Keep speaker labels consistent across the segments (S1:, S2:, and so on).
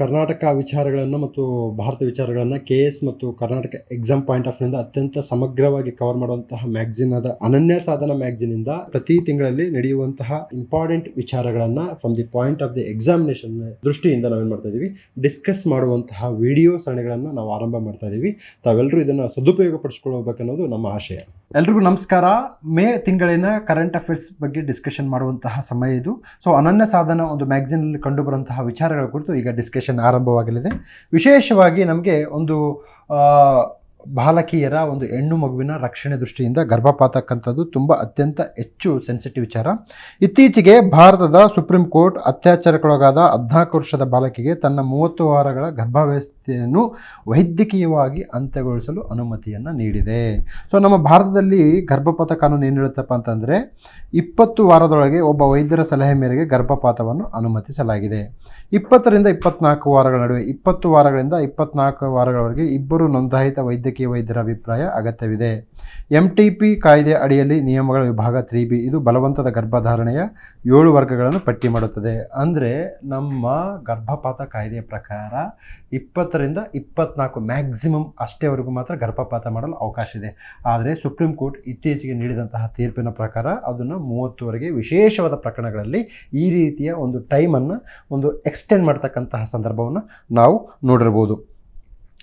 S1: ಕರ್ನಾಟಕ ವಿಚಾರಗಳನ್ನು ಮತ್ತು ಭಾರತ ವಿಚಾರಗಳನ್ನು ಕೆ ಎಸ್ ಮತ್ತು ಕರ್ನಾಟಕ ಎಕ್ಸಾಮ್ ಪಾಯಿಂಟ್ ಆಫ್ನಿಂದ ಅತ್ಯಂತ ಸಮಗ್ರವಾಗಿ ಕವರ್ ಮಾಡುವಂತಹ ಮ್ಯಾಗ್ಝಿನ್ ಆದ ಅನನ್ಯ ಸಾಧನ ಮ್ಯಾಗ್ಝಿನ್ ಇಂದ ಪ್ರತಿ ತಿಂಗಳಲ್ಲಿ ನಡೆಯುವಂತಹ ಇಂಪಾರ್ಟೆಂಟ್ ವಿಚಾರಗಳನ್ನು from the point of the examination ದೃಷ್ಟಿಯಿಂದ ನಾವೇನು ಮಾಡ್ತಾ ಇದೀವಿ? ಡಿಸ್ಕಸ್ ಮಾಡುವಂತಹ ವಿಡಿಯೋ ಸರಣಿಗಳನ್ನು ನಾವು ಆರಂಭ ಮಾಡ್ತಾ ಇದೀವಿ. ತಾವೆಲ್ಲರೂ ಇದನ್ನ ಸದುಪಯೋಗ ಪಡಿಸ್ಕೊಳ್ಬೇಕನ್ನೋದು ನಮ್ಮ ಆಶಯ. ಎಲ್ರಿಗೂ ನಮಸ್ಕಾರ. ಮೇ ತಿಂಗಳಿನ ಕರೆಂಟ್ ಅಫೇರ್ಸ್ ಬಗ್ಗೆ ಡಿಸ್ಕಷನ್ ಮಾಡುವಂತಹ ಸಮಯ ಇದು. ಸೊ ಅನನ್ಯ ಸಾಧನ ಒಂದು ಮ್ಯಾಗ್ಝಿನ್ ಕಂಡುಬರುವಂತಹ ಕಂಡು ಬರುವಂತಹ ವಿಚಾರಗಳ ಕುರಿತು ಈಗ ಡಿಸ್ಕಷನ್ ಆರಂಭವಾಗಲಿದೆ. ವಿಶೇಷವಾಗಿ ನಮಗೆ ಒಂದು ಬಾಲಕಿಯರ ಒಂದು ಹೆಣ್ಣು ಮಗುವಿನ ರಕ್ಷಣೆ ದೃಷ್ಟಿಯಿಂದ ಗರ್ಭಪಾತಕ್ಕಂಥದ್ದು ತುಂಬ ಅತ್ಯಂತ ಹೆಚ್ಚು ಸೆನ್ಸಿಟಿವ್ ವಿಚಾರ. ಇತ್ತೀಚೆಗೆ ಭಾರತದ ಸುಪ್ರೀಂ ಕೋರ್ಟ್ ಅತ್ಯಾಚಾರಕ್ಕೊಳಗಾದ ಹದಿನಾಲ್ಕು ವರ್ಷದ ಬಾಲಕಿಗೆ ತನ್ನ ಮೂವತ್ತು ವಾರಗಳ ಗರ್ಭಾವಸ್ಥೆಯನ್ನು ವೈದ್ಯಕೀಯವಾಗಿ ಅಂತ್ಯಗೊಳಿಸಲು ಅನುಮತಿಯನ್ನು ನೀಡಿದೆ. ಸೊ ನಮ್ಮ ಭಾರತದಲ್ಲಿ ಗರ್ಭಪಾತ ಕಾನೂನು ಏನು ಹೇಳುತ್ತಪ್ಪ ಅಂತಂದರೆ, ಇಪ್ಪತ್ತು ವಾರದೊಳಗೆ ಒಬ್ಬ ವೈದ್ಯರ ಸಲಹೆ ಮೇರೆಗೆ ಗರ್ಭಪಾತವನ್ನು ಅನುಮತಿಸಲಾಗಿದೆ. ಇಪ್ಪತ್ತರಿಂದ ಇಪ್ಪತ್ನಾಲ್ಕು ವಾರಗಳ ನಡುವೆ, ಇಪ್ಪತ್ತು ವಾರಗಳಿಂದ ಇಪ್ಪತ್ನಾಲ್ಕು ವಾರಗಳವರೆಗೆ ಇಬ್ಬರು ನೋಂದಾಯಿತ ವೈದ್ಯಕೀಯ ವೈದ್ಯರ ಅಭಿಪ್ರಾಯ ಅಗತ್ಯವಿದೆ. ಎಂ ಟಿ ಪಿ ಕಾಯ್ದೆ ಅಡಿಯಲ್ಲಿ ನಿಯಮಗಳ ವಿಭಾಗ ತ್ರೀ ಬಿ ಇದು ಬಲವಂತದ ಗರ್ಭಧಾರಣೆಯ ಏಳು ವರ್ಗಗಳನ್ನು ಪಟ್ಟಿ ಮಾಡುತ್ತದೆ. ಅಂದರೆ ನಮ್ಮ ಗರ್ಭಪಾತ ಕಾಯ್ದೆಯ ಪ್ರಕಾರ ಇಪ್ಪತ್ತರಿಂದ ಇಪ್ಪತ್ನಾಲ್ಕು ಮ್ಯಾಕ್ಸಿಮಮ್ ಅಷ್ಟೇವರೆಗೂ ಮಾತ್ರ ಗರ್ಭಪಾತ ಮಾಡಲು ಅವಕಾಶ ಇದೆ. ಆದರೆ ಸುಪ್ರೀಂ ಕೋರ್ಟ್ ಇತ್ತೀಚೆಗೆ ನೀಡಿದಂತಹ ತೀರ್ಪಿನ ಪ್ರಕಾರ ಅದನ್ನು ಮೂವತ್ತುವರೆಗೆ ವಿಶೇಷವಾದ ಪ್ರಕರಣಗಳಲ್ಲಿ ಈ ರೀತಿಯ ಒಂದು ಟೈಮನ್ನು ಒಂದು ಎಕ್ಸ್ಟೆಂಡ್ ಮಾಡ್ತಕ್ಕಂತಹ ಸಂದರ್ಭವನ್ನು ನಾವು ನೋಡಿರ್ಬೋದು.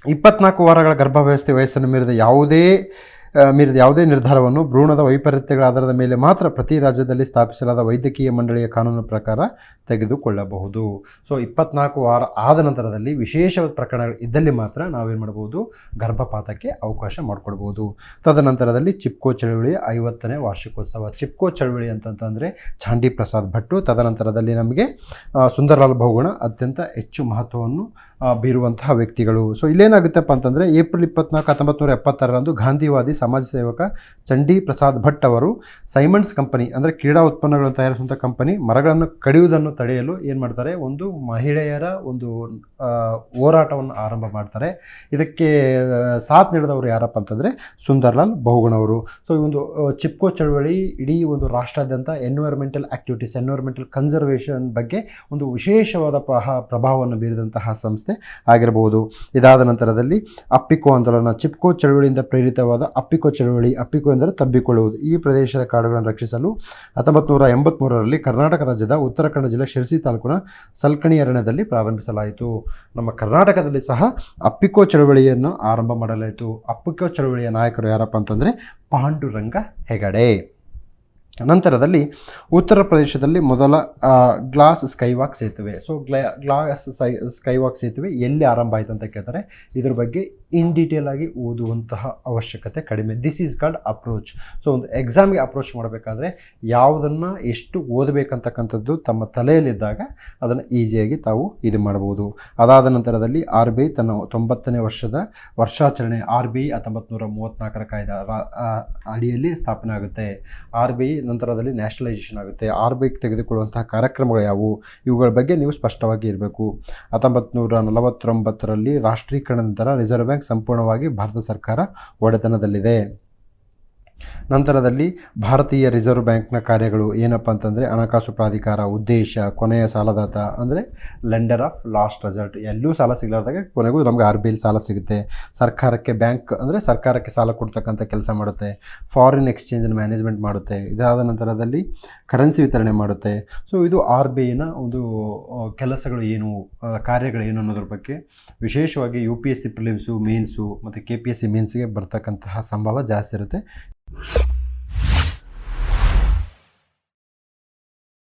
S1: ಇಪ್ಪತ್ನಾಲ್ಕು ವಾರಗಳ ಗರ್ಭವ್ಯವಸ್ಥೆ ವಯಸ್ಸನ್ನು ಮೀರಿದ ಯಾವುದೇ ಮೀರಿದ ಯಾವುದೇ ನಿರ್ಧಾರವನ್ನು ಭ್ರೂಣದ ವೈಪರೀತ್ಯಗಳ ಆಧಾರದ ಮೇಲೆ ಮಾತ್ರ ಪ್ರತಿ ರಾಜ್ಯದಲ್ಲಿ ಸ್ಥಾಪಿಸಲಾದ ವೈದ್ಯಕೀಯ ಮಂಡಳಿಯ ಕಾನೂನು ಪ್ರಕಾರ ತೆಗೆದುಕೊಳ್ಳಬಹುದು. ಸೊ, ಇಪ್ಪತ್ನಾಲ್ಕು ವಾರ ಆದ ನಂತರದಲ್ಲಿ ವಿಶೇಷವಾದ ಪ್ರಕರಣಗಳು ಇದ್ದಲ್ಲಿ ಮಾತ್ರ ನಾವೇನು ಮಾಡ್ಬೋದು? ಗರ್ಭಪಾತಕ್ಕೆ ಅವಕಾಶ ಮಾಡಿಕೊಡ್ಬೋದು. ತದನಂತರದಲ್ಲಿ ಚಿಪ್ಕೋ ಚಳುವಳಿಯ ಐವತ್ತನೇ ವಾರ್ಷಿಕೋತ್ಸವ. ಚಿಪ್ಕೋ ಚಳುವಳಿ ಅಂತಂತಂದರೆ ಚಾಂಡಿ ಪ್ರಸಾದ್ ಭಟ್ಟು ತದನಂತರದಲ್ಲಿ ನಮಗೆ ಸುಂದರಲಾಲ್ ಬಹುಗುಣ ಅತ್ಯಂತ ಹೆಚ್ಚು ಮಹತ್ವವನ್ನು ಬೀರುವಂತಹ ವ್ಯಕ್ತಿಗಳು. ಸೊ ಇಲ್ಲೇನಾಗುತ್ತಪ್ಪ ಅಂತಂದರೆ, ಏಪ್ರಿಲ್ ಇಪ್ಪತ್ನಾಲ್ಕು ಹತ್ತೊಂಬತ್ತು ನೂರ ಎಪ್ಪತ್ತಾರರಂದು ಗಾಂಧಿವಾದಿ ಸಮಾಜ ಸೇವಕ ಚಂಡಿ ಪ್ರಸಾದ್ ಭಟ್ ಅವರು ಸೈಮಂಡ್ಸ್ ಕಂಪನಿ, ಅಂದರೆ ಕ್ರೀಡಾ ಉತ್ಪನ್ನಗಳನ್ನು ತಯಾರಿಸುವಂಥ ಕಂಪನಿ, ಮರಗಳನ್ನು ಕಡಿಯುವುದನ್ನು ತಡೆಯಲು ಏನು ಮಾಡ್ತಾರೆ, ಒಂದು ಮಹಿಳೆಯರ ಒಂದು ಹೋರಾಟವನ್ನು ಆರಂಭ ಮಾಡ್ತಾರೆ. ಇದಕ್ಕೆ ಸಾಥ್ ನೀಡಿದವರು ಯಾರಪ್ಪ ಅಂತಂದರೆ, ಸುಂದರ್ಲಾಲ್ ಬಹುಗುಣವರು ಸೊ ಈ ಒಂದು ಚಿಪ್ಕೋ ಚಳವಳಿ ಇಡೀ ಒಂದು ರಾಷ್ಟ್ರಾದ್ಯಂತ ಎನ್ವೈರ್ಮೆಂಟಲ್ ಆಕ್ಟಿವಿಟೀಸ್ ಎನ್ವೈರ್ಮೆಂಟಲ್ ಕನ್ಸರ್ವೇಷನ್ ಬಗ್ಗೆ ಒಂದು ವಿಶೇಷವಾದ ಪ್ರಭಾವವನ್ನು ಬೀರಿದಂತಹ ಸಂಸ್ಥೆ. ಆಗಿರಬಹುದು ಇದಾದ ನಂತರದಲ್ಲಿ ಅಪ್ಪಿಕೋ ಆಂದೋಲನ ಚಿಪ್ಕೋ ಚಳುವಳಿಯಿಂದ ಪ್ರೇರಿತವಾದ ಅಪ್ಪಿಕೋ ಚಳುವಳಿ, ಅಪ್ಪಿಕೋ ಎಂದರೆ ತಬ್ಬಿಕೊಳ್ಳುವುದು. ಈ ಪ್ರದೇಶದ ಕಾಡುಗಳನ್ನು ರಕ್ಷಿಸಲು ಹತ್ತೊಂಬತ್ತು ನೂರ ಎಂಬತ್ತ್ಮೂರರಲ್ಲಿ ಕರ್ನಾಟಕ ರಾಜ್ಯದ ಉತ್ತರ ಕನ್ನಡ ಜಿಲ್ಲೆ ಶಿರಸಿ ತಾಲೂಕಿನ ಸಲ್ಕಣಿ ಅರಣ್ಯದಲ್ಲಿ ಪ್ರಾರಂಭಿಸಲಾಯಿತು. ನಮ್ಮ ಕರ್ನಾಟಕದಲ್ಲಿ ಸಹ ಅಪ್ಪಿಕೋ ಚಳುವಳಿಯನ್ನು ಆರಂಭ ಮಾಡಲಾಯಿತು. ಅಪ್ಪಿಕೋ ಚಳುವಳಿಯ ನಾಯಕರು ಯಾರಪ್ಪ ಅಂತಂದರೆ ಪಾಂಡುರಂಗ ಹೆಗಡೆ. ನಂತರದಲ್ಲಿ ಉತ್ತರ ಪ್ರದೇಶದಲ್ಲಿ ಮೊದಲ ಗ್ಲಾಸ್ ಸ್ಕೈವಾಕ್ ಸೇತುವೆ. ಸೊ ಗ್ಲಾ ಗ್ಲಾಸ್ ಸ್ಕೈವಾಕ್ ಸೇತುವೆ ಎಲ್ಲಿ ಆರಂಭ ಆಯಿತು ಅಂತ ಕೇಳ್ತಾರೆ. ಇದ್ರ ಬಗ್ಗೆ ಇನ್ ಡೀಟೇಲ್ ಆಗಿ ಓದುವಂತಹ ಅವಶ್ಯಕತೆ ಕಡಿಮೆ. This is called approach so ಒಂದು ಎಕ್ಸಾಮ್ಗೆ ಅಪ್ರೋಚ್ ಮಾಡಬೇಕಾದ್ರೆ ಯಾವುದನ್ನು ಎಷ್ಟು ಓದಬೇಕಂತಕ್ಕಂಥದ್ದು ತಮ್ಮ ತಲೆಯಲ್ಲಿದ್ದಾಗ ಅದನ್ನು ಈಸಿಯಾಗಿ ತಾವು ಇದು ಮಾಡ್ಬೋದು. ಅದಾದ ನಂತರದಲ್ಲಿ ಆರ್ ಬಿ ಐ ತನ್ನ ತೊಂಬತ್ತನೇ ವರ್ಷದ ವರ್ಷಾಚರಣೆ ಆರ್ ಬಿ ಐ ಹತ್ತೊಂಬತ್ತು ನೂರ ಮೂವತ್ತ್ನಾಲ್ಕರ ಕಾಯ್ದೆ ಅಡಿಯಲ್ಲಿ ಸ್ಥಾಪನೆ ಆಗುತ್ತೆ. ಆರ್ ಬಿ ಐ ನಂತರದಲ್ಲಿ ನ್ಯಾಷನಲೈಸೇಷನ್ ಆಗುತ್ತೆ. ಆರ್ ಬಿ ಐ ತೆಗೆದುಕೊಳ್ಳುವಂತಹ ಕಾರ್ಯಕ್ರಮಗಳು ಯಾವುವು? ಇವುಗಳ ಬಗ್ಗೆ ನೀವು ಸ್ಪಷ್ಟವಾಗಿ ಇರಬೇಕು. ಹತ್ತೊಂಬತ್ತು ನೂರ ನಲವತ್ತೊಂಬತ್ತರಲ್ಲಿ ರಾಷ್ಟ್ರೀಕರಣ ನಂತರ ರಿಸರ್ವ್ ಸಂಪೂರ್ಣವಾಗಿ ಭಾರತ ಸರ್ಕಾರ ಒಡೆತನದಲ್ಲಿದೆ. ನಂತರದಲ್ಲಿ ಭಾರತೀಯ ರಿಸರ್ವ್ ಬ್ಯಾಂಕ್ನ ಕಾರ್ಯಗಳು ಏನಪ್ಪ ಅಂತಂದರೆ ಹಣಕಾಸು ಪ್ರಾಧಿಕಾರ ಉದ್ದೇಶ, ಕೊನೆಯ ಸಾಲದಾತ ಅಂದರೆ ಲೆಂಡರ್ ಆಫ್ ಲಾಸ್ಟ್ ರೆಸಲ್ಟ್ ಎಲ್ಲೂ ಸಾಲ ಸಿಗಲಾರ್ದಾಗ ಕೊನೆಗೂ ನಮಗೆ ಆರ್ ಬಿ ಸಾಲ ಸಿಗುತ್ತೆ. ಸರ್ಕಾರಕ್ಕೆ ಬ್ಯಾಂಕ್ ಅಂದರೆ ಸರ್ಕಾರಕ್ಕೆ ಸಾಲ ಕೊಡ್ತಕ್ಕಂಥ ಕೆಲಸ ಮಾಡುತ್ತೆ. ಫಾರಿನ್ ಎಕ್ಸ್ಚೇಂಜನ್ನು ಮ್ಯಾನೇಜ್ಮೆಂಟ್ ಮಾಡುತ್ತೆ. ಇದಾದ ನಂತರದಲ್ಲಿ ಕರೆನ್ಸಿ ವಿತರಣೆ ಮಾಡುತ್ತೆ. ಸೊ ಇದು ಆರ್ ಬಿ ಐನ ಒಂದು ಕೆಲಸಗಳು ಏನು ಕಾರ್ಯಗಳು ಏನು ಅನ್ನೋದ್ರ ಬಗ್ಗೆ ವಿಶೇಷವಾಗಿ U P S C prelims mains ಮತ್ತು ಕೆ ಪಿ ಎಸ್ ಸಿ ಮೇನ್ಸ್ಗೆ ಬರ್ತಕ್ಕಂತಹ ಸಂಭವ ಜಾಸ್ತಿ ಇರುತ್ತೆ. you